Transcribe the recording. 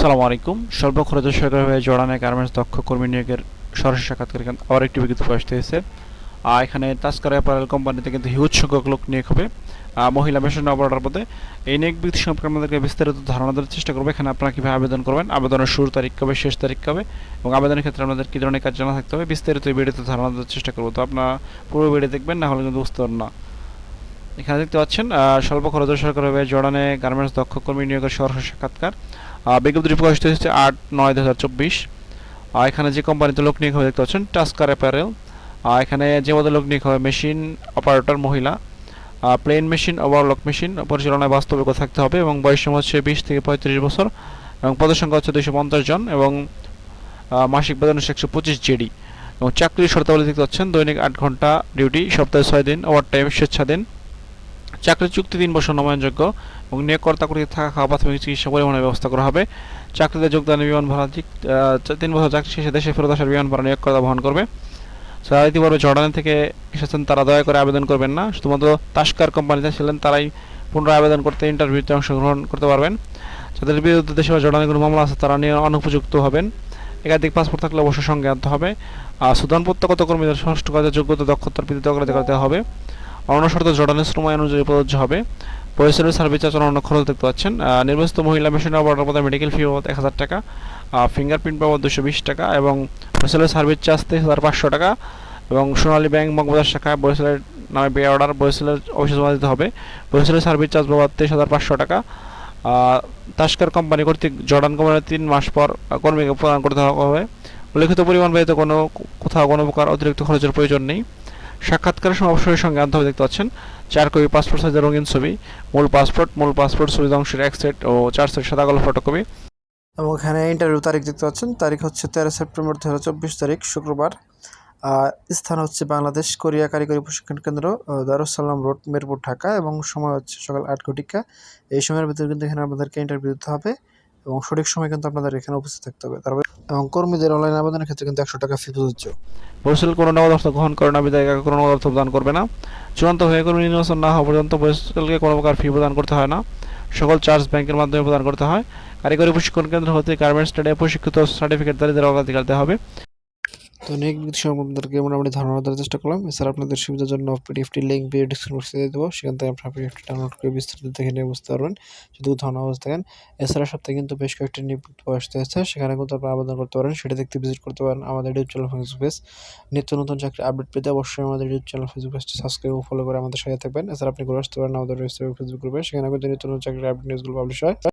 আসসালামু আলাইকুম। স্বল্প খরচে জড়ানে গার্মেন্টস দক্ষ কর্মী নিয়োগের সরাসরি সাক্ষাৎকার এখানে আবার একটি বিজ্ঞপ্তি প্রকাশিত হয়েছে আর এখানে তাস্কার অ্যাপারেল কোম্পানিতে কিন্তু হিউজ সংখ্যক লোক নিয়োগ হবে। মহিলা মেশিন অপারেটর পদে। এই নিয়োগ বিজ্ঞপ্তি সম্পর্কে আমাদেরকে বিস্তারিত ধারণা দেওয়ার চেষ্টা করব। এখানে আপনারা কীভাবে আবেদন করবেন, আবেদনের শুরু তারিখ কবে, শেষ তারিখ কবে, এবং আবেদনের ক্ষেত্রে আপনাদের কী ধরনের কাজ জানা থাকতে হবে, বিস্তারিত ভিডিওতে ধারণা দেওয়ার চেষ্টা করব। তো আপনারা পুরো ভিডিও দেখবেন, না হলে কিন্তু বুঝতে না। এখানে দেখতে পাচ্ছেন স্বল্প খরচে সরকারিভাবে জর্ডানে গার্মেন্টস দক্ষ কর্মী নিয়োগের সরাসরি সাক্ষাৎকার। আহ, বিজ্ঞপ্তিটি প্রকাশিত হয়েছে আট নয় দু হাজার এখানে যে কোম্পানিতে লোক নিয়োগ হবে দেখতে পাচ্ছেন টাস্কার অ্যাপারেল। এখানে যে পদে লোক নিয়োগ হবে মেশিন অপারেটর মহিলা। প্লেন মেশিন ওভারলক মেশিন পরিচালনায় বাস্তবিক থাকতে হবে এবং বয়স হচ্ছে বিশ থেকে পঁয়ত্রিশ বছর এবং পদের সংখ্যা হচ্ছে দুইশো পঞ্চাশ জন এবং মাসিক বেতন হচ্ছে একশো পঁচিশ জেডি। এবং চাকরির শর্তাবলী দেখতে পাচ্ছেন দৈনিক আট ঘণ্টা ডিউটি সপ্তাহে ছয় দিন ওভার টাইম স্বেচ্ছাদিন চাকরির চুক্তি তিন বছর নবায়নযোগ্য এবং নিয়োগকর্তা কর্তৃক থাকা খাওয়া, প্রাথমিক চিকিৎসা, পরিবহনের ব্যবস্থা করা হবে। চাকরিতে যোগদানের বিমান ভাড়া তিন বছর চাকরি শেষে দেশে ফেরত আসার বিমান ভাড়া নিয়োগকর্তা বহন করবে। যারা ইতিপূর্বে জর্ডান থেকে এসেছেন, তারা দয়া করে আবেদন করবেন না। শুধুমাত্র তাস্কার কোম্পানিতে ছিলেন, তারাই পুনরায় আবেদন করতে ইন্টারভিউতে অংশগ্রহণ করতে পারবেন। যাদের বিরুদ্ধে দেশে বা জর্ডানের কোনো মামলা আছে, তারা নিয়ে অনুপযুক্ত হবেন। একাধিক পাসপোর্ট থাকলে অবশ্যই সঙ্গে আনতে হবে। আর সুদান প্রত্যাগত কর্মীদের ষষ্ঠ কাজের যোগ্যতা, দক্ষতার ভিত্তিতে অগ্রাধিকার দেওয়া হবে। অন্য শর্ত জর্ডানের শ্রম আইন অনুযায়ী প্রযোজ্য হবে। পরিচালনা সার্ভিস চাচন অন্য খরচ দেখতে পাচ্ছেন। নির্বাচিত মহিলা মেশিন অপারেটর পদে মেডিকেল ফি বাবদ এক হাজার টাকা ফিঙ্গারপ্রিন্ট বাবদ দুশো বিশ টাকা এবং পরিচালনা সার্ভিস চার্জ তেইশ হাজার পাঁচশো টাকা এবং সোনালী ব্যাংক মগবাজার শাখায় বরিশালের নামে পে অর্ডার বরিশালের অফিসে জমা দিতে হবে। বরিশালের সার্ভিস চার্জ বাবদ তেইশ হাজার পাঁচশো টাকা। তাস্কার কোম্পানি কর্তৃক জর্ডান কোম্পানির তিন মাস পর কর্মীকে প্রদান করতে হবে। উল্লেখিত পরিমাণ ব্যতীত কোনো কোথাও কোনো প্রকার অতিরিক্ত খরচের প্রয়োজন নেই। সাক্ষাৎকারের সময় অবশ্যই সঙ্গে আনতে হবে দেখতে পাচ্ছেন। চার কপি পাসপোর্ট সাইজের রঙিন ছবি, মূল পাসপোর্ট মূল পাসপোর্ট ছবির অংশের এক সেট ও চার সেট সাদা কালো ফটোকপি এবং এখানে ইন্টারভিউ তারিখ দেখতে পাচ্ছেন। তারিখ হচ্ছে তেরো সেপ্টেম্বর দু চব্বিশ তারিখ, শুক্রবার। আর স্থান হচ্ছে বাংলাদেশ কোরিয়া কারিগরি প্রশিক্ষণ কেন্দ্র দারুসালাম রোড, মিরপুর, ঢাকা। এবং সময় হচ্ছে সকাল আট ঘটিকা এই সময়ের ভিতরে কিন্তু এখানে আপনাদেরকে ইন্টারভিউ দিতে হবে। এবং সঠিক সময় কিন্তু আপনাদের এখানে উপস্থিত থাকতে হবে। তারপরে এবং কর্মীদের অনলাইন আবেদনের ক্ষেত্রে কিন্তু একশো টাকা ফি প্রযোজ্য। বরিশাল কোনো নগদ অর্থ গ্রহণ করে না বিদায় কোনো নগদ অর্থ প্রদান করবে না। চূড়ান্ত হয়ে কোনো নির্বাচন না হওয়া পর্যন্ত বরিশালকে কোনো প্রকার ফি প্রদান করতে হয় না। সকল চার্জ ব্যাংকের মাধ্যমে প্রদান করতে হয়। কারিগরি প্রশিক্ষণ কেন্দ্র হতে গার্মেন্টস ট্রেডে প্রশিক্ষিত সার্টিফিকেট সার্টিফিকেটধারীদের অগ্রাধিকার দেওয়া হবে। তো বিজ্ঞপ্তি সম্পর্কে আপনাদেরকে মোটামুটি ধারণা দেওয়ার চেষ্টা করলাম। এছাড়া আপনাদের সুবিধার জন্য পিডিএফটি লিঙ্ক ভিডিও ডিসক্রিপশন বক্সে দিয়ে দেবো। সেখান থেকে আপনারা পিডিএফটি ডাউনলোড করে বিস্তারিত দেখে নিয়ে বুঝতে পারবেন। যদি ধারণা বুঝতে থাকেন এছাড়া সপ্তাহে কিন্তু বেশ কয়েকটি নিয়োগ আসতে আছে। সেখানে কিন্তু আপনারা আবেদন করতে পারেন। সেটা দেখতে ভিজিট করতে পারেন আমাদের ইউটিউব চ্যানেল ফেসবুক পেজ নিত্য নতুন চাকরি আপডেট পেতে অবশ্যই আমাদের ইউটিউব চ্যানেল ফেসবুক পেজটি সাবস্ক্রাইব ও ফলো করে আমাদের সাথে থাকবেন। এছাড়া আপনি ঘুরে আসতে পারেন আমাদের ফেসবুক গ্রুপে সেখানে কিন্তু নিত্য নতুন চাকরির আপডেট নিউজগুলো পাবলিশ হয়।